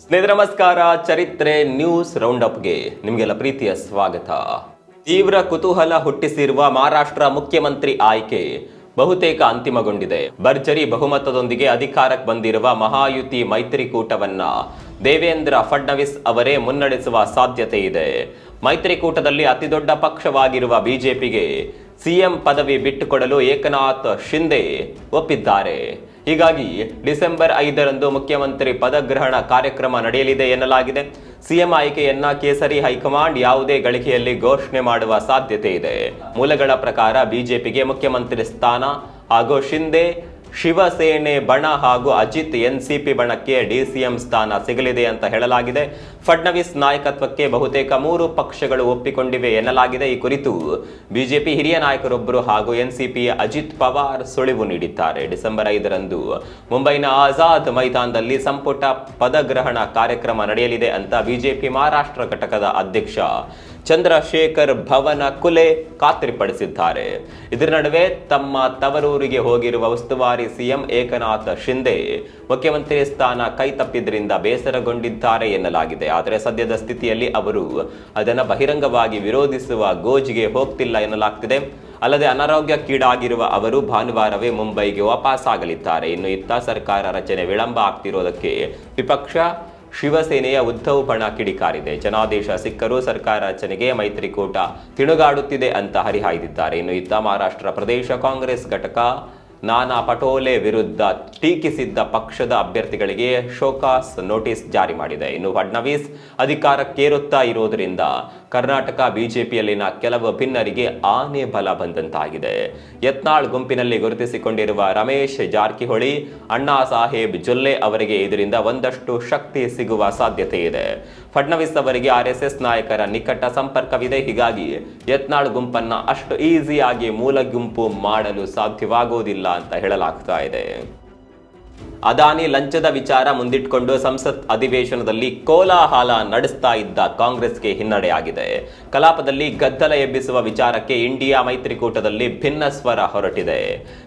ಸ್ನೇಹಿತರೆ, ನಮಸ್ಕಾರ. ಚರಿತ್ರೆ ನ್ಯೂಸ್ ರೌಂಡ್ ಅಪ್ಗೆ ನಿಮಗೆಲ್ಲ ಪ್ರೀತಿಯ ಸ್ವಾಗತ. ತೀವ್ರ ಕುತೂಹಲ ಹುಟ್ಟಿಸಿರುವ ಮಹಾರಾಷ್ಟ್ರ ಮುಖ್ಯಮಂತ್ರಿ ಆಯ್ಕೆ ಬಹುತೇಕ ಅಂತಿಮಗೊಂಡಿದೆ. ಭರ್ಜರಿ ಬಹುಮತದೊಂದಿಗೆ ಅಧಿಕಾರಕ್ಕೆ ಬಂದಿರುವ ಮಹಾಯುತಿ ಮೈತ್ರಿಕೂಟವನ್ನ ದೇವೇಂದ್ರ ಫಡ್ನವಿಸ್ ಅವರೇ ಮುನ್ನಡೆಸುವ ಸಾಧ್ಯತೆ ಇದೆ. ಮೈತ್ರಿಕೂಟದಲ್ಲಿ ಅತಿದೊಡ್ಡ ಪಕ್ಷವಾಗಿರುವ ಬಿಜೆಪಿಗೆ ಸಿಎಂ ಪದವಿ ಬಿಟ್ಟುಕೊಡಲು ಏಕನಾಥ್ ಶಿಂದೆ ಒಪ್ಪಿದ್ದಾರೆ. ಹೀಗಾಗಿ ಡಿಸೆಂಬರ್ ಐದರಂದು ಮುಖ್ಯಮಂತ್ರಿ ಪದಗ್ರಹಣ ಕಾರ್ಯಕ್ರಮ ನಡೆಯಲಿದೆ ಎನ್ನಲಾಗಿದೆ. ಸಿಎಂ ಆಯ್ಕೆಯನ್ನ ಕೇಸರಿ ಹೈಕಮಾಂಡ್ ಯಾವುದೇ ಗಳಿಕೆಯಲ್ಲಿ ಘೋಷಣೆ ಮಾಡುವ ಸಾಧ್ಯತೆ ಇದೆ. ಮೂಲಗಳ ಪ್ರಕಾರ ಬಿಜೆಪಿಗೆ ಮುಖ್ಯಮಂತ್ರಿ ಸ್ಥಾನ ಹಾಗೂ ಶಿಂದೆ ಶಿವಸೇನೆ ಬಣ ಹಾಗೂ ಅಜಿತ್ ಎನ್ಸಿಪಿ ಬಣಕ್ಕೆ ಡಿಸಿಎಂ ಸ್ಥಾನ ಸಿಗಲಿದೆ ಅಂತ ಹೇಳಲಾಗಿದೆ. ಫಡ್ನವೀಸ್ ನಾಯಕತ್ವಕ್ಕೆ ಬಹುತೇಕ ಮೂರು ಪಕ್ಷಗಳು ಒಪ್ಪಿಕೊಂಡಿವೆ ಎನ್ನಲಾಗಿದೆ. ಈ ಕುರಿತು ಬಿಜೆಪಿ ಹಿರಿಯ ನಾಯಕರೊಬ್ಬರು ಹಾಗೂ ಎನ್ಸಿಪಿಯ ಅಜಿತ್ ಪವಾರ್ ಸುಳಿವು ನೀಡಿದ್ದಾರೆ. ಡಿಸೆಂಬರ್ ಐದರಂದು ಮುಂಬೈನ ಆಜಾದ್ ಮೈದಾನದಲ್ಲಿ ಸಂಪುಟ ಪದಗ್ರಹಣ ಕಾರ್ಯಕ್ರಮ ನಡೆಯಲಿದೆ ಅಂತ ಬಿಜೆಪಿ ಮಹಾರಾಷ್ಟ್ರ ಘಟಕದ ಅಧ್ಯಕ್ಷ ಚಂದ್ರಶೇಖರ್ ಭವನ ಕುಲೆ ಖಾತ್ರಿಪಡಿಸಿದ್ದಾರೆ. ಇದರ ನಡುವೆ ತಮ್ಮ ತವರೂರಿಗೆ ಹೋಗಿರುವ ಉಸ್ತುವಾರಿ ಸಿಎಂ ಏಕನಾಥ್ ಶಿಂದೆ ಮುಖ್ಯಮಂತ್ರಿ ಸ್ಥಾನ ಕೈತಪ್ಪಿದ್ರಿಂದ ಬೇಸರಗೊಂಡಿದ್ದಾರೆ ಎನ್ನಲಾಗಿದೆ. ಆದರೆ ಸದ್ಯದ ಸ್ಥಿತಿಯಲ್ಲಿ ಅವರು ಅದನ್ನು ಬಹಿರಂಗವಾಗಿ ವಿರೋಧಿಸುವ ಗೋಜಿಗೆ ಹೋಗ್ತಿಲ್ಲ ಎನ್ನಲಾಗ್ತಿದೆ. ಅಲ್ಲದೆ ಅನಾರೋಗ್ಯಕ್ಕೀಡಾಗಿರುವ ಅವರು ಭಾನುವಾರವೇ ಮುಂಬೈಗೆ ವಾಪಸ್ಸಾಗಲಿದ್ದಾರೆ. ಇನ್ನು ಇತ್ತ ಸರ್ಕಾರ ರಚನೆ ವಿಳಂಬ ಆಗ್ತಿರೋದಕ್ಕೆ ವಿಪಕ್ಷ ಶಿವಸೇನೆಯ ಉದ್ಧವ್ ಬಣ ಕಿಡಿಕಾರಿದೆ. ಜನಾದೇಶ ಸಿಕ್ಕರೂ ಸರ್ಕಾರ ರಚನೆಗೆ ಮೈತ್ರಿಕೂಟ ತಿಣುಗಾಡುತ್ತಿದೆ ಅಂತ ಹರಿಹಾಯ್ದಿದ್ದಾರೆ. ಇನ್ನು ಇತ್ತ ಮಹಾರಾಷ್ಟ್ರ ಪ್ರದೇಶ ಕಾಂಗ್ರೆಸ್ ಘಟಕ ನಾನಾ ಪಟೋಲೆ ವಿರುದ್ಧ ಟೀಕಿಸಿದ್ದ ಪಕ್ಷದ ಅಭ್ಯರ್ಥಿಗಳಿಗೆ ಶೋಕಾಸ್ ನೋಟಿಸ್ ಜಾರಿ ಮಾಡಿದೆ. ಇನ್ನು ಫಡ್ನವೀಸ್ ಅಧಿಕಾರಕ್ಕೇರುತ್ತಾ ಇರೋದರಿಂದ ಕರ್ನಾಟಕ ಬಿಜೆಪಿಯಲ್ಲಿನ ಕೆಲವು ಭಿನ್ನರಿಗೆ ಆನೆ ಬಲ ಬಂದಂತಾಗಿದೆ. ಯತ್ನಾಳ್ ಗುಂಪಿನಲ್ಲಿ ಗುರುತಿಸಿಕೊಂಡಿರುವ ರಮೇಶ್ ಜಾರಕಿಹೊಳಿ, ಅಣ್ಣಾ ಸಾಹೇಬ್ ಜೊಲ್ಲೆ ಅವರಿಗೆ ಇದರಿಂದ ಒಂದಷ್ಟು ಶಕ್ತಿ ಸಿಗುವ ಸಾಧ್ಯತೆ ಇದೆ. ಫಡ್ನವೀಸ್ ಅವರಿಗೆ ಆರ್ ಎಸ್ ಎಸ್ ನಾಯಕರ ನಿಕಟ ಸಂಪರ್ಕವಿದೆ. ಹೀಗಾಗಿ ಯತ್ನಾಳ್ ಗುಂಪನ್ನ ಅಷ್ಟು ಈಸಿಯಾಗಿ ಮೂಲ ಗುಂಪು ಮಾಡಲು ಸಾಧ್ಯವಾಗುವುದಿಲ್ಲ ಅಂತ ಹೇಳಲಾಗ್ತಾ ಇದೆ. ಅದಾನಿ ಲಂಚದ ವಿಚಾರ ಮುಂದಿಟ್ಕೊಂಡು ಸಂಸತ್ ಅಧಿವೇಶನದಲ್ಲಿ ಕೋಲಾಹಲ ನಡೆಸ್ತಾ ಇದ್ದ ಕಾಂಗ್ರೆಸ್ಗೆ ಹಿನ್ನಡೆಯಾಗಿದೆ. ಕಲಾಪದಲ್ಲಿ ಗದ್ದಲ ಎಬ್ಬಿಸುವ ವಿಚಾರಕ್ಕೆ ಇಂಡಿಯಾ ಮೈತ್ರಿಕೂಟದಲ್ಲಿ ಭಿನ್ನ ಸ್ವರ ಹೊರಟಿದೆ.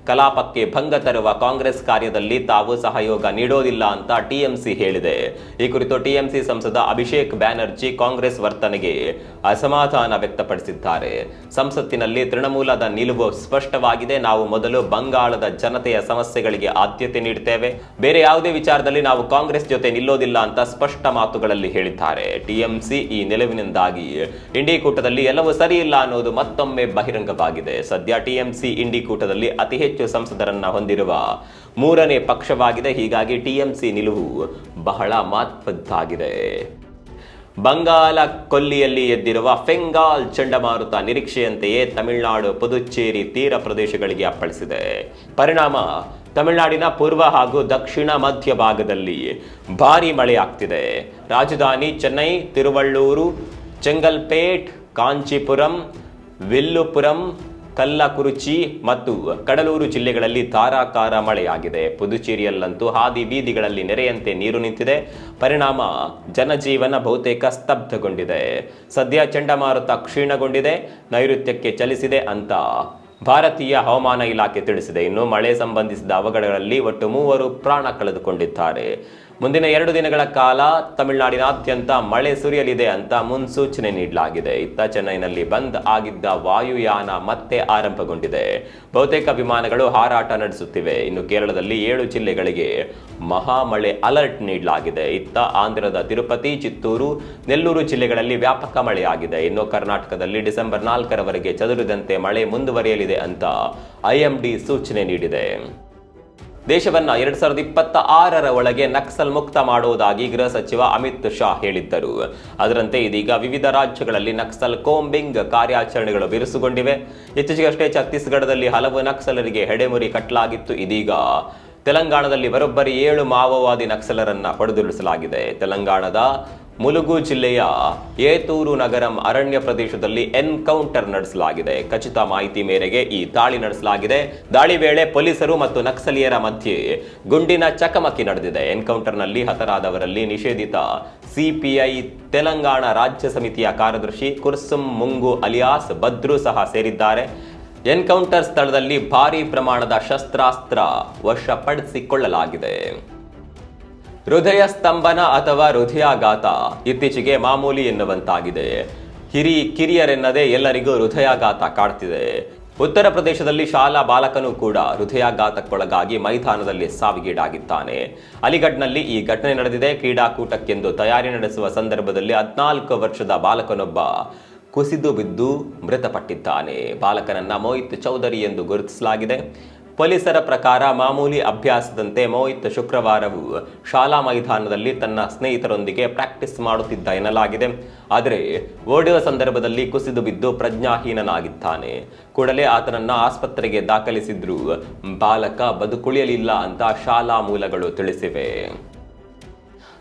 ಕಲಾಪಕ್ಕೆ ಭಂಗ ತರುವ ಕಾಂಗ್ರೆಸ್ ಕಾರ್ಯದಲ್ಲಿ ತಾವು ಸಹಯೋಗ ನೀಡೋದಿಲ್ಲ ಅಂತ ಟಿಎಂಸಿ ಹೇಳಿದೆ. ಈ ಕುರಿತು ಟಿಎಂಸಿ ಸಂಸದ ಅಭಿಷೇಕ್ ಬ್ಯಾನರ್ಜಿ ಕಾಂಗ್ರೆಸ್ ವರ್ತನೆಗೆ ಅಸಮಾಧಾನ ವ್ಯಕ್ತಪಡಿಸಿದ್ದಾರೆ. ಸಂಸತ್ತಿನಲ್ಲಿ ತೃಣಮೂಲದ ನಿಲುವು ಸ್ಪಷ್ಟವಾಗಿದೆ. ನಾವು ಮೊದಲು ಬಂಗಾಳದ ಜನತೆಯ ಸಮಸ್ಯೆಗಳಿಗೆ ಆದ್ಯತೆ ನೀಡುತ್ತೇವೆ ಬೇರೆ ಯಾವುದೇ ವಿಚಾರದಲ್ಲಿ ನಾವು ಕಾಂಗ್ರೆಸ್ ಜೊತೆ ನಿಲ್ಲೋದಿಲ್ಲ ಅಂತ ಸ್ಪಷ್ಟ ಮಾತುಗಳಲ್ಲಿ ಹೇಳಿದ್ದಾರೆ. ಟಿಎಂಸಿ ಈ ನಿಲುವಿನಿಂದಾಗಿ ಇಂಡಿ ಕೂಟದಲ್ಲಿ ಎಲ್ಲವೂ ಸರಿಯಿಲ್ಲ ಅನ್ನೋದು ಮತ್ತೊಮ್ಮೆ ಬಹಿರಂಗವಾಗಿದೆ. ಸದ್ಯ ಟಿಎಂಸಿ ಇಂಡಿ ಕೂಟದಲ್ಲಿ ಅತಿ ಹೆಚ್ಚು ಸಂಸದರನ್ನ ಹೊಂದಿರುವ ಮೂರನೇ ಪಕ್ಷವಾಗಿದೆ. ಹೀಗಾಗಿ ಟಿಎಂಸಿ ನಿಲುವು ಬಹಳ ಮಹತ್ವದ್ದಾಗಿದೆ. ಬಂಗಾಳ ಕೊಲ್ಲಿಯಲ್ಲಿ ಎದ್ದಿರುವ ಫೆಂಗಾಲ್ ಚಂಡಮಾರುತ ನಿರೀಕ್ಷೆಯಂತೆಯೇ ತಮಿಳುನಾಡು, ಪುದುಚೇರಿ ತೀರ ಪ್ರದೇಶಗಳಿಗೆ ಅಪ್ಪಳಿಸಿದೆ. ಪರಿಣಾಮ, ತಮಿಳುನಾಡಿನ ಪೂರ್ವ ಹಾಗೂ ದಕ್ಷಿಣ ಮಧ್ಯ ಭಾಗದಲ್ಲಿ ಭಾರೀ ಮಳೆಯಾಗ್ತಿದೆ ರಾಜಧಾನಿ ಚೆನ್ನೈ, ತಿರುವಳ್ಳೂರು, ಚೆಂಗಲ್ಪೇಟ್, ಕಾಂಚೀಪುರಂ, ವಿಲ್ಲುಪುರಂ ಕಲ್ಲಕುರುಚಿ ಮತ್ತು ಕಡಲೂರು ಜಿಲ್ಲೆಗಳಲ್ಲಿ ತಾರಾಕಾರ ಮಳೆಯಾಗಿದೆ. ಪುದುಚೇರಿಯಲ್ಲಂತೂ ಹಾದಿ ಬೀದಿಗಳಲ್ಲಿ ನೆರೆಯಂತೆ ನೀರು ನಿಂತಿದೆ. ಪರಿಣಾಮ ಜನಜೀವನ ಬಹುತೇಕ ಸ್ತಬ್ಧಗೊಂಡಿದೆ. ಸದ್ಯ ಚಂಡಮಾರುತ ಕ್ಷೀಣಗೊಂಡಿದೆ. ನೈಋತ್ಯಕ್ಕೆ ಚಲಿಸಿದೆ ಅಂತ ಭಾರತೀಯ ಹವಾಮಾನ ಇಲಾಖೆ ತಿಳಿಸಿದೆ. ಇನ್ನು ಮಳೆ ಸಂಬಂಧಿಸಿದ ಅವಘಡಗಳಲ್ಲಿ ಒಟ್ಟು ಮೂವರು ಪ್ರಾಣ ಕಳೆದುಕೊಂಡಿದ್ದಾರೆ. ಮುಂದಿನ ಎರಡು ದಿನಗಳ ಕಾಲ ತಮಿಳುನಾಡಿನಾದ್ಯಂತ ಮಳೆ ಸುರಿಯಲಿದೆ ಅಂತ ಮುನ್ಸೂಚನೆ ನೀಡಲಾಗಿದೆ. ಇತ್ತ ಚೆನ್ನೈನಲ್ಲಿ ಬಂದ್ ಆಗಿದ್ದ ವಾಯುಯಾನ ಮತ್ತೆ ಆರಂಭಗೊಂಡಿದೆ. ಬಹುತೇಕ ವಿಮಾನಗಳು ಹಾರಾಟ ನಡೆಸುತ್ತಿವೆ. ಇನ್ನು ಕೇರಳದಲ್ಲಿ ಏಳು ಜಿಲ್ಲೆಗಳಿಗೆ ಮಹಾಮಳೆ ಅಲರ್ಟ್ ನೀಡಲಾಗಿದೆ. ಇತ್ತ ಆಂಧ್ರದ ತಿರುಪತಿ, ಚಿತ್ತೂರು, ನೆಲ್ಲೂರು ಜಿಲ್ಲೆಗಳಲ್ಲಿ ವ್ಯಾಪಕ ಮಳೆಯಾಗಿದೆ. ಇನ್ನು ಕರ್ನಾಟಕದಲ್ಲಿ ಡಿಸೆಂಬರ್ ನಾಲ್ಕರವರೆಗೆ ಚದುರಿದಂತೆ ಮಳೆ ಮುಂದುವರಿಯಲಿದೆ ಅಂತ ಐಎಂಡಿ ಸೂಚನೆ ನೀಡಿದೆ. ದೇಶವನ್ನ ಎರಡ್ ಸಾವಿರದ ಇಪ್ಪತ್ತ ಆರರ ಒಳಗೆ ನಕ್ಸಲ್ ಮುಕ್ತ ಮಾಡುವುದಾಗಿ ಗೃಹ ಸಚಿವ ಅಮಿತ್ ಶಾ ಹೇಳಿದ್ದರು. ಅದರಂತೆ ಇದೀಗ ವಿವಿಧ ರಾಜ್ಯಗಳಲ್ಲಿ ನಕ್ಸಲ್ ಕೋಂಬಿಂಗ್ ಕಾರ್ಯಾಚರಣೆಗಳು ಬಿರುಸುಗೊಂಡಿವೆ. ಇತ್ತೀಚೆಗಷ್ಟೇ ಛತ್ತೀಸ್ಗಢದಲ್ಲಿ ಹಲವು ನಕ್ಸಲರಿಗೆ ಹೆಡೆಮುರಿ ಕಟ್ಟಲಾಗಿತ್ತು ಇದೀಗ. ತೆಲಂಗಾಣದಲ್ಲಿ ಬರೋಬ್ಬರಿ ಏಳು ಮಾವೋವಾದಿ ನಕ್ಸಲರನ್ನ ಹೊಡೆದುರುಳಿಸಲಾಗಿದೆ. ತೆಲಂಗಾಣದ ಮುಲುಗು ಜಿಲ್ಲೆಯ ಏತೂರು ನಗರಂ ಅರಣ್ಯ ಪ್ರದೇಶದಲ್ಲಿ ಎನ್ಕೌಂಟರ್ ನಡೆಸಲಾಗಿದೆ. ಖಚಿತ ಮಾಹಿತಿ ಮೇರೆಗೆ ಈ ದಾಳಿ ನಡೆಸಲಾಗಿದೆ. ದಾಳಿ ವೇಳೆ ಪೊಲೀಸರು ಮತ್ತು ನಕ್ಸಲೀಯರ ಮಧ್ಯೆ ಗುಂಡಿನ ಚಕಮಕಿ ನಡೆದಿದೆ. ಎನ್ಕೌಂಟರ್ನಲ್ಲಿ ಹತರಾದವರಲ್ಲಿ ನಿಷೇಧಿತ ಸಿಪಿಐ, ತೆಲಂಗಾಣ ರಾಜ್ಯ ಸಮಿತಿಯ ಕಾರ್ಯದರ್ಶಿ ಕುರ್ಸುಮ್ ಮುಂಗು ಅಲಿಯಾಸ್ ಬದ್ರು ಸಹ ಸೇರಿದ್ದಾರೆ. ಎನ್ಕೌಂಟರ್ ಸ್ಥಳದಲ್ಲಿ ಭಾರೀ ಪ್ರಮಾಣದ ಶಸ್ತ್ರಾಸ್ತ್ರ ವಶಪಡಿಸಿಕೊಳ್ಳಲಾಗಿದೆ. ಹೃದಯ ಸ್ತಂಭನ ಅಥವಾ ಹೃದಯಾಘಾತ ಇತ್ತೀಚೆಗೆ ಮಾಮೂಲಿ ಎನ್ನುವಂತಾಗಿದೆ. ಹಿರಿ ಕಿರಿಯರೆನ್ನದೇ ಎಲ್ಲರಿಗೂ ಹೃದಯಾಘಾತ ಕಾಡ್ತಿದೆ. ಉತ್ತರ ಪ್ರದೇಶದಲ್ಲಿ ಶಾಲಾ ಬಾಲಕನು ಕೂಡ ಹೃದಯಾಘಾತಕ್ಕೊಳಗಾಗಿ ಮೈದಾನದಲ್ಲಿ ಸಾವಿಗೀಡಾಗಿದ್ದಾನೆ. ಅಲಿಗಢ್ನಲ್ಲಿ ಈ ಘಟನೆ ನಡೆದಿದೆ. ಕ್ರೀಡಾಕೂಟಕ್ಕೆಂದು ತಯಾರಿ ನಡೆಸುವ ಸಂದರ್ಭದಲ್ಲಿ ಹದಿನಾಲ್ಕು ವರ್ಷದ ಬಾಲಕನೊಬ್ಬ ಕುಸಿದು ಬಿದ್ದು ಮೃತಪಟ್ಟಿದ್ದಾನೆ. ಬಾಲಕನನ್ನ ಮೋಹಿತ್ ಚೌಧರಿ ಎಂದು ಗುರುತಿಸಲಾಗಿದೆ. ಪೊಲೀಸರ ಪ್ರಕಾರ ಮಾಮೂಲಿ ಅಭ್ಯಾಸದಂತೆ ಮೋಹಿತ್ ಶುಕ್ರವಾರವು ಶಾಲಾ ಮೈದಾನದಲ್ಲಿ ತನ್ನ ಸ್ನೇಹಿತರೊಂದಿಗೆ ಪ್ರಾಕ್ಟೀಸ್ ಮಾಡುತ್ತಿದ್ದ ಎನ್ನಲಾಗಿದೆ. ಆದರೆ ಓಡುವ ಸಂದರ್ಭದಲ್ಲಿ ಕುಸಿದು ಬಿದ್ದು ಪ್ರಜ್ಞಾಹೀನನಾಗಿದ್ದಾನೆ. ಕೂಡಲೇ ಆತನನ್ನ ಆಸ್ಪತ್ರೆಗೆ ದಾಖಲಿಸಿದ್ರು. ಬಾಲಕ ಬದುಕುಳಿಯಲಿಲ್ಲ ಅಂತ ಶಾಲಾ ಮೂಲಗಳು ತಿಳಿಸಿವೆ.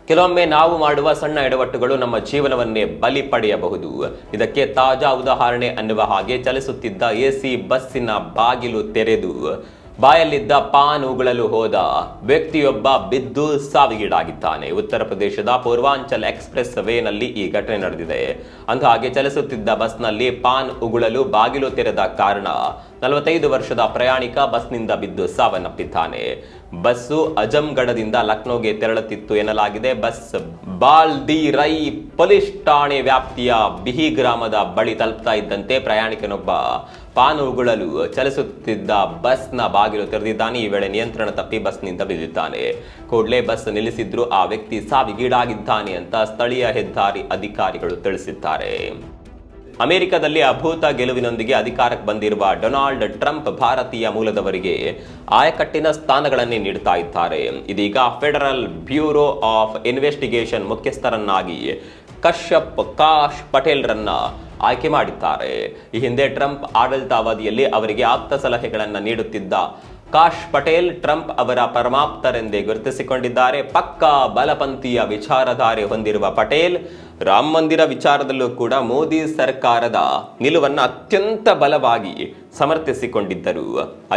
ಕೆಲವೊಮ್ಮೆ ನಾವು ಮಾಡುವ ಸಣ್ಣ ಎಡವಟ್ಟುಗಳು ನಮ್ಮ ಜೀವನವನ್ನೇ ಬಲಿ ಪಡೆಯಬಹುದು. ಇದಕ್ಕೆ ತಾಜಾ ಉದಾಹರಣೆ ಅನ್ನುವ ಹಾಗೆ ಚಲಿಸುತ್ತಿದ್ದ ಎಸಿ ಬಸ್ಸಿನ ಬಾಗಿಲು ತೆರೆದು ಬಾಯಲ್ಲಿದ್ದ ಪಾನ್ ಉಗುಳಲು ಹೋದ ವ್ಯಕ್ತಿಯೊಬ್ಬ ಬಿದ್ದು ಸಾವಿಗೀಡಾಗಿದ್ದಾನೆ. ಉತ್ತರ ಪ್ರದೇಶದ ಪೂರ್ವಾಂಚಲ್ ಎಕ್ಸ್ಪ್ರೆಸ್ ವೇನಲ್ಲಿ ಈ ಘಟನೆ ನಡೆದಿದೆ. ಅಂದಹಾಗೆ ಚಲಿಸುತ್ತಿದ್ದ ಬಸ್ನಲ್ಲಿ ಪಾನ್ ಉಗುಳಲು ಬಾಗಿಲು ತೆರೆದ ಕಾರಣ ನಲವತ್ತೈದು ವರ್ಷದ ಪ್ರಯಾಣಿಕ ಬಸ್ನಿಂದ ಬಿದ್ದು ಸಾವನ್ನಪ್ಪಿದ್ದಾನೆ. ಬಸ್ಸು ಅಜಂಗಢದಿಂದ ಲಕ್ನೋಗೆ ತೆರಳುತ್ತಿತ್ತು ಎನ್ನಲಾಗಿದೆ. ಬಸ್ ಬಾಲ್ದಿ ರೈ ಪೊಲೀಸ್ ಠಾಣೆ ವ್ಯಾಪ್ತಿಯ ಬಿಹಿ ಗ್ರಾಮದ ಬಳಿ ತಲುಪ್ತಾ ಇದ್ದಂತೆ ಪ್ರಯಾಣಿಕನೊಬ್ಬ ಪಾನು ಉಗುಳಲು ಚಲಿಸುತ್ತಿದ್ದ ಬಸ್ನ ಬಾಗಿಲು ತೆರೆದಿದ್ದಾನೆ. ಈ ವೇಳೆ ನಿಯಂತ್ರಣ ತಪ್ಪಿ ಬಸ್ನಿಂದ ಬಿದ್ದಿದ್ದಾನೆ. ಕೂಡಲೇ ಬಸ್ ನಿಲ್ಲಿಸಿದ್ರು ಆ ವ್ಯಕ್ತಿ ಸಾವಿಗೀಡಾಗಿದ್ದಾನೆ ಅಂತ ಸ್ಥಳೀಯ ಹೆದ್ದಾರಿ ಅಧಿಕಾರಿಗಳು ತಿಳಿಸಿದ್ದಾರೆ. ಅಮೆರಿಕದಲ್ಲಿ ಅಭೂತ ಗೆಲುವಿನೊಂದಿಗೆ ಅಧಿಕಾರಕ್ಕೆ ಬಂದಿರುವ ಡೊನಾಲ್ಡ್ ಟ್ರಂಪ್ ಭಾರತೀಯ ಮೂಲದವರಿಗೆ ಆಯಕಟ್ಟಿನ ಸ್ಥಾನಗಳನ್ನೇ ನೀಡುತ್ತಾ ಇದ್ದಾರೆ. ಇದೀಗ ಫೆಡರಲ್ ಬ್ಯೂರೋ ಆಫ್ ಇನ್ವೆಸ್ಟಿಗೇಷನ್ ಮುಖ್ಯಸ್ಥರನ್ನಾಗಿ ಕಶ್ಯಪ್ ಕಾಶ್ ಪಟೇಲ್ರನ್ನ ಆಯ್ಕೆ ಮಾಡಿದ್ದಾರೆ. ಈ ಹಿಂದೆ ಟ್ರಂಪ್ ಆಡಳಿತಾವಧಿಯಲ್ಲಿ ಅವರಿಗೆ ಆಪ್ತ ಸಲಹೆಗಳನ್ನು ನೀಡುತ್ತಿದ್ದ ಕಾಶ್ ಪಟೇಲ್ ಟ್ರಂಪ್ ಅವರ ಪರಮಾಪ್ತರೆಂದೇ ಗುರುತಿಸಿಕೊಂಡಿದ್ದಾರೆ. ಪಕ್ಕಾ ಬಲಪಂಥೀಯ ವಿಚಾರಧಾರೆ ಹೊಂದಿರುವ ಪಟೇಲ್, ರಾಮ ಮಂದಿರ ವಿಚಾರದಲ್ಲೂ ಕೂಡ ಮೋದಿ ಸರ್ಕಾರದ ನಿಲುವನ್ನು ಅತ್ಯಂತ ಬಲವಾಗಿ ಸಮರ್ಥಿಸಿಕೊಂಡಿದ್ದರು.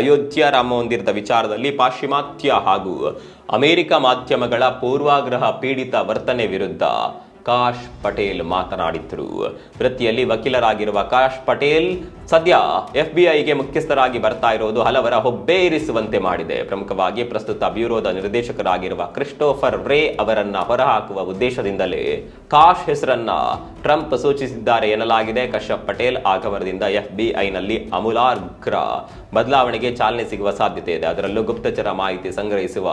ಅಯೋಧ್ಯ ರಾಮ ಮಂದಿರದ ವಿಚಾರದಲ್ಲಿ ಪಾಶ್ಚಿಮಾತ್ಯ ಹಾಗೂ ಅಮೆರಿಕ ಮಾಧ್ಯಮಗಳ ಪೂರ್ವಾಗ್ರಹ ಪೀಡಿತ ವರ್ತನೆ ವಿರುದ್ಧ ಕಾಶ್ ಪಟೇಲ್ ಮಾತನಾಡಿದ್ರು ವೃತ್ತಿಯಲ್ಲಿ ವಕೀಲರಾಗಿರುವ ಕಾಶ್ ಪಟೇಲ್ ಸದ್ಯ ಎಫ್ಬಿಐಗೆ ಮುಖ್ಯಸ್ಥರಾಗಿ ಬರ್ತಾ ಇರೋದು ಹಲವರ ಹೊಬ್ಬೇರಿಸುವಂತೆ ಮಾಡಿದೆ. ಪ್ರಮುಖವಾಗಿ ಪ್ರಸ್ತುತ ಬ್ಯೂರೋದ ನಿರ್ದೇಶಕರಾಗಿರುವ ಕ್ರಿಸ್ಟೋಫರ್ ರೇ ಅವರನ್ನ ಹೊರಹಾಕುವ ಉದ್ದೇಶದಿಂದಲೇ ಕಾಶ್ ಹೆಸರನ್ನ ಟ್ರಂಪ್ ಸೂಚಿಸಿದ್ದಾರೆ ಎನ್ನಲಾಗಿದೆ. ಕಶ್ಯಪ್ ಪಟೇಲ್ ಆಗಮನದಿಂದ ಎಫ್ಬಿಐನಲ್ಲಿ ಅಮೂಲಾಗ್ರ ಬದಲಾವಣೆಗೆ ಚಾಲನೆ ಸಿಗುವ ಸಾಧ್ಯತೆ ಇದೆ. ಅದರಲ್ಲೂ ಗುಪ್ತಚರ ಮಾಹಿತಿ ಸಂಗ್ರಹಿಸುವ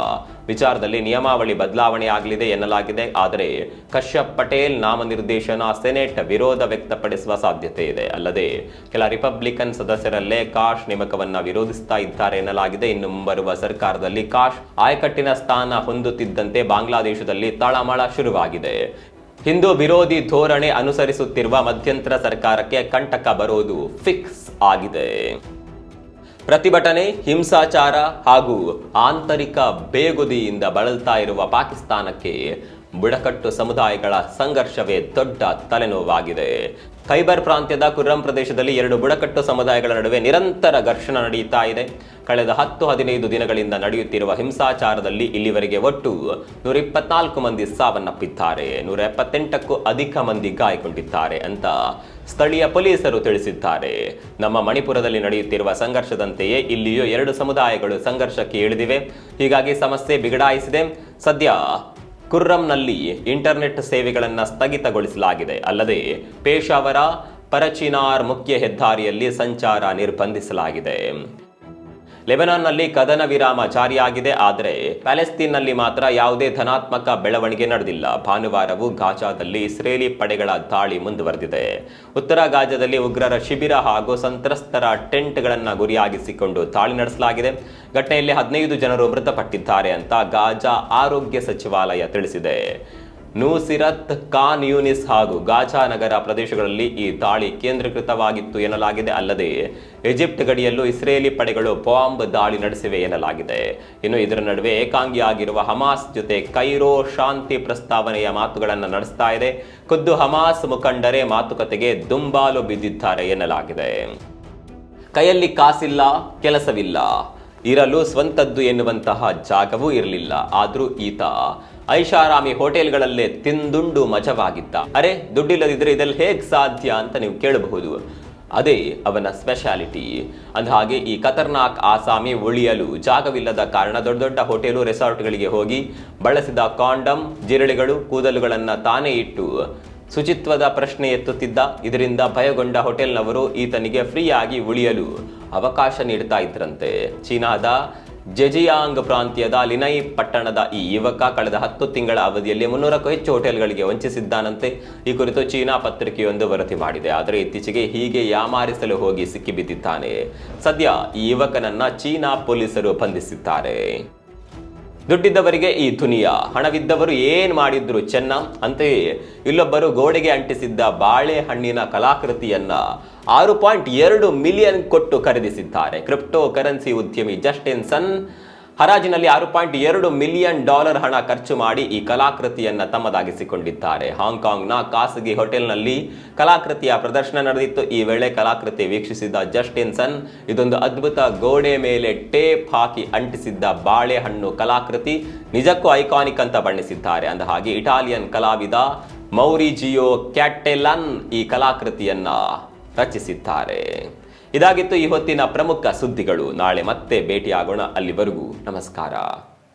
ವಿಚಾರದಲ್ಲಿ ನಿಯಮಾವಳಿ ಬದಲಾವಣೆ ಆಗಲಿದೆ ಎನ್ನಲಾಗಿದೆ. ಆದರೆ ಕಶ್ಯಪ್ ಪಟೇಲ್ ನಾಮನಿರ್ದೇಶನ ಸೆನೆಟ್ ವಿರೋಧ ವ್ಯಕ್ತಪಡಿಸುವ ಸಾಧ್ಯತೆ ಇದೆ. ಅಲ್ಲದೆ ಕೆಲ ರಿಪಬ್ಲಿಕನ್ ಸದಸ್ಯರಲ್ಲೇ ಕಾಶ್ ನೇಮಕವನ್ನು ವಿರೋಧಿಸ್ತಾ ಇದ್ದಾರೆ ಎನ್ನಲಾಗಿದೆ. ಇನ್ನು ಮುಂಬರುವ ಸರ್ಕಾರದಲ್ಲಿ ಕಾಶ್ ಆಯಕಟ್ಟಿನ ಸ್ಥಾನ ಹೊಂದುತ್ತಿದ್ದಂತೆ ಬಾಂಗ್ಲಾದೇಶದಲ್ಲಿ ತಳಮಳ ಶುರುವಾಗಿದೆ. ಹಿಂದೂ ವಿರೋಧಿ ಧೋರಣೆ ಅನುಸರಿಸುತ್ತಿರುವ ಮಧ್ಯಂತರ ಸರ್ಕಾರಕ್ಕೆ ಕಂಟಕ ಬರೋದು ಫಿಕ್ಸ್ ಆಗಿದೆ. ಪ್ರತಿಭಟನೆ ಹಿಂಸಾಚಾರ ಹಾಗೂ ಆಂತರಿಕ ಬೇಗುದಿಯಿಂದ ಬಳಲ್ತಾ ಇರುವ ಪಾಕಿಸ್ತಾನಕ್ಕೆ ಬುಡಕಟ್ಟು ಸಮುದಾಯಗಳ ಸಂಘರ್ಷವೇ ದೊಡ್ಡ ತಲೆನೋವಾಗಿದೆ. ಖೈಬರ್ ಪ್ರಾಂತ್ಯದ ಕುರ್ರಂ ಪ್ರದೇಶದಲ್ಲಿ ಎರಡು ಬುಡಕಟ್ಟು ಸಮುದಾಯಗಳ ನಡುವೆ ನಿರಂತರ ಘರ್ಷಣೆ ನಡೆಯುತ್ತಾ ಇದೆ. ಕಳೆದ ಹತ್ತು ಹದಿನೈದು ದಿನಗಳಿಂದ ನಡೆಯುತ್ತಿರುವ ಹಿಂಸಾಚಾರದಲ್ಲಿ ಇಲ್ಲಿವರೆಗೆ ಒಟ್ಟು ನೂರ ಇಪ್ಪತ್ನಾಲ್ಕು ಮಂದಿ ಸಾವನ್ನಪ್ಪಿದ್ದಾರೆ. ನೂರ ಎಪ್ಪತ್ತೆಂಟಕ್ಕೂ ಅಧಿಕ ಮಂದಿ ಗಾಯಗೊಂಡಿದ್ದಾರೆ ಅಂತ ಸ್ಥಳೀಯ ಪೊಲೀಸರು ತಿಳಿಸಿದ್ದಾರೆ. ನಮ್ಮ ಮಣಿಪುರದಲ್ಲಿ ನಡೆಯುತ್ತಿರುವ ಸಂಘರ್ಷದಂತೆಯೇ ಇಲ್ಲಿಯೂ ಎರಡು ಸಮುದಾಯಗಳು ಸಂಘರ್ಷಕ್ಕೆ ಇಳಿದಿವೆ. ಹೀಗಾಗಿ ಸಮಸ್ಯೆ ಬಿಗಡಾಯಿಸಿದೆ. ಸದ್ಯ ಕುರ್ರಂನಲ್ಲಿ ಇಂಟರ್ನೆಟ್ ಸೇವೆಗಳನ್ನು ಸ್ಥಗಿತಗೊಳಿಸಲಾಗಿದೆ. ಅಲ್ಲದೆ ಪೇಶಾವರ ಪರಚಿನಾರ್ ಮುಖ್ಯ ಹೆದ್ದಾರಿಯಲ್ಲಿ ಸಂಚಾರ ನಿರ್ಬಂಧಿಸಲಾಗಿದೆ. ಲೆಬನಾನ್ನಲ್ಲಿ ಕದನ ವಿರಾಮ ಜಾರಿಯಾಗಿದೆ. ಆದರೆ ಪ್ಯಾಲೆಸ್ತೀನ್ನಲ್ಲಿ ಮಾತ್ರ ಯಾವುದೇ ಧನಾತ್ಮಕ ಬೆಳವಣಿಗೆ ನಡೆದಿಲ್ಲ. ಭಾನುವಾರವೂ ಗಾಜಾದಲ್ಲಿ ಇಸ್ರೇಲಿ ಪಡೆಗಳ ದಾಳಿ ಮುಂದುವರೆದಿದೆ. ಉತ್ತರ ಗಾಜಾದಲ್ಲಿ ಉಗ್ರರ ಶಿಬಿರ ಹಾಗೂ ಸಂತ್ರಸ್ತರ ಟೆಂಟ್ಗಳನ್ನು ಗುರಿಯಾಗಿಸಿಕೊಂಡು ದಾಳಿ ನಡೆಸಲಾಗಿದೆ. ಘಟನೆಯಲ್ಲಿ ಹದಿನೈದು ಜನರು ಮೃತಪಟ್ಟಿದ್ದಾರೆ ಅಂತ ಗಾಜಾ ಆರೋಗ್ಯ ಸಚಿವಾಲಯ ತಿಳಿಸಿದೆ. ನೂಸಿರತ್ ಖಾನ್ ಯೂನಿಸ್ ಹಾಗೂ ಗಾಜಾ ನಗರ ಪ್ರದೇಶಗಳಲ್ಲಿ ಈ ದಾಳಿ ಕೇಂದ್ರೀಕೃತವಾಗಿತ್ತು ಎನ್ನಲಾಗಿದೆ. ಅಲ್ಲದೆ ಈಜಿಪ್ಟ್ ಗಡಿಯಲ್ಲೂ ಇಸ್ರೇಲಿ ಪಡೆಗಳು ಬಾಂಬ್ ದಾಳಿ ನಡೆಸಿವೆ ಎನ್ನಲಾಗಿದೆ. ಇನ್ನು ಇದರ ನಡುವೆ ಏಕಾಂಗಿಯಾಗಿರುವ ಹಮಾಸ್ ಜೊತೆ ಕೈರೋ ಶಾಂತಿ ಪ್ರಸ್ತಾವನೆಯ ಮಾತುಗಳನ್ನು ನಡೆಸ್ತಾ ಇದೆ. ಖುದ್ದು ಹಮಾಸ್ ಮುಖಂಡರೇ ಮಾತುಕತೆಗೆ ದುಂಬಾಲು ಬಿದ್ದಿದ್ದಾರೆ ಎನ್ನಲಾಗಿದೆ. ಕೈಯಲ್ಲಿ ಕಾಸಿಲ್ಲ, ಕೆಲಸವಿಲ್ಲ. ಇರಲು ಸ್ವಂತದ್ದು ಎನ್ನುವಂತಹ ಜಾಗವೂ ಇರಲಿಲ್ಲ. ಆದರೂ ಈತ ಐಷಾರಾಮಿ ಹೋಟೆಲ್ಗಳಲ್ಲೇ ತಿಂದುಂಡು ಮಜವಾಗಿದ್ದ. ಅರೆ, ದುಡ್ಡಿಲ್ಲದಿದ್ರೆ ಇದೆಲ್ಲ ಹೇಗೆ ಸಾಧ್ಯ ಅಂತ ನೀವು ಕೇಳಬಹುದು. ಅದೇ ಅವನ ಸ್ಪೆಷಾಲಿಟಿ ಅಂದಹಾಗೆ ಈ ಖತರ್ನಾಕ್ ಆಸಾಮಿ ಉಳಿಯಲು ಜಾಗವಿಲ್ಲದ ಕಾರಣ ದೊಡ್ಡ ದೊಡ್ಡ ಹೋಟೆಲು, ರೆಸಾರ್ಟ್ಗಳಿಗೆ ಹೋಗಿ ಬಳಸಿದ ಕಾಂಡಮ್, ಜಿರಳೆಗಳು, ಕೂದಲುಗಳನ್ನು ತಾನೇ ಇಟ್ಟು ಶುಚಿತ್ವದ ಪ್ರಶ್ನೆ ಎತ್ತುತ್ತಿದ್ದ. ಇದರಿಂದ ಭಯಗೊಂಡ ಹೋಟೆಲ್ನವರು ಈತನಿಗೆ ಫ್ರೀಯಾಗಿ ಉಳಿಯಲು ಅವಕಾಶ ನೀಡ್ತಾ ಇದ್ರಂತೆ. ಚೀನಾದ ಜೆಜಿಯಾಂಗ್ ಪ್ರಾಂತ್ಯದ ಲಿನೈ ಪಟ್ಟಣದ ಈ ಯುವಕ ಕಳೆದ ಹತ್ತು ತಿಂಗಳ ಅವಧಿಯಲ್ಲಿ ಮುನ್ನೂರಕ್ಕೂ ಹೆಚ್ಚು ಹೋಟೆಲ್ಗಳಿಗೆ ವಂಚಿಸಿದ್ದಾನಂತೆ. ಈ ಕುರಿತು ಚೀನಾ ಪತ್ರಿಕೆಯೊಂದು ವರದಿ ಮಾಡಿದೆ. ಆದರೆ ಇತ್ತೀಚೆಗೆ ಹೀಗೆ ಯಾಮಾರಿಸಲು ಹೋಗಿ ಸಿಕ್ಕಿಬಿದ್ದಿದ್ದಾನೆ. ಸದ್ಯ ಈ ಯುವಕನನ್ನ ಚೀನಾ ಪೊಲೀಸರು ಬಂಧಿಸಿದ್ದಾರೆ. ದುಡ್ಡಿದ್ದವರಿಗೆ ಈ ದುನಿಯಾ ಹಣವಿದ್ದವರು ಏನ್ ಮಾಡಿದ್ರು ಚೆನ್ನ? ಅಂತೆಯೇ ಇಲ್ಲೊಬ್ಬರು ಗೋಡೆಗೆ ಅಂಟಿಸಿದ್ದ ಬಾಳೆಹಣ್ಣಿನ ಕಲಾಕೃತಿಯನ್ನ ಆರು ಪಾಯಿಂಟ್ ಎರಡು ಮಿಲಿಯನ್ ಕೊಟ್ಟು ಖರೀದಿಸಿದ್ದಾರೆ. ಕ್ರಿಪ್ಟೋ ಕರೆನ್ಸಿ ಉದ್ಯಮಿ ಜಸ್ಟಿನ್ ಸನ್ ಹರಾಜಿನಲ್ಲಿ ಆರು ಪಾಯಿಂಟ್ ಎರಡು ಮಿಲಿಯನ್ ಡಾಲರ್ ಹಣ ಖರ್ಚು ಮಾಡಿ ಈ ಕಲಾಕೃತಿಯನ್ನ ತಮ್ಮದಾಗಿಸಿಕೊಂಡಿದ್ದಾರೆ. ಹಾಂಗ್ಕಾಂಗ್ನ ಖಾಸಗಿ ಹೋಟೆಲ್ನಲ್ಲಿ ಕಲಾಕೃತಿಯ ಪ್ರದರ್ಶನ ನಡೆದಿತ್ತು. ಈ ವೇಳೆ ಕಲಾಕೃತಿ ವೀಕ್ಷಿಸಿದ್ದ ಜಸ್ಟಿನ್ಸನ್, ಇದೊಂದು ಅದ್ಭುತ ಗೋಡೆ ಮೇಲೆ ಟೇಪ್ ಹಾಕಿ ಅಂಟಿಸಿದ್ದ ಬಾಳೆಹಣ್ಣು ಕಲಾಕೃತಿ ನಿಜಕ್ಕೂ ಐಕಾನಿಕ್ ಅಂತ ಬಣ್ಣಿಸಿದ್ದಾರೆ. ಅಂದ ಹಾಗೆ ಇಟಾಲಿಯನ್ ಕಲಾವಿದ ಮೌರಿಜಿಯೋ ಕ್ಯಾಟೆಲನ್ ಈ ಕಲಾಕೃತಿಯನ್ನ ರಚಿಸಿದ್ದಾರೆ. ಇದಾಗಿತ್ತು ಈ ಹೊತ್ತಿನ ಪ್ರಮುಖ ಸುದ್ದಿಗಳು. ನಾಳೆ ಮತ್ತೆ ಭೇಟಿಯಾಗೋಣ ಅಲ್ಲಿವರೆಗೂ. ನಮಸ್ಕಾರ.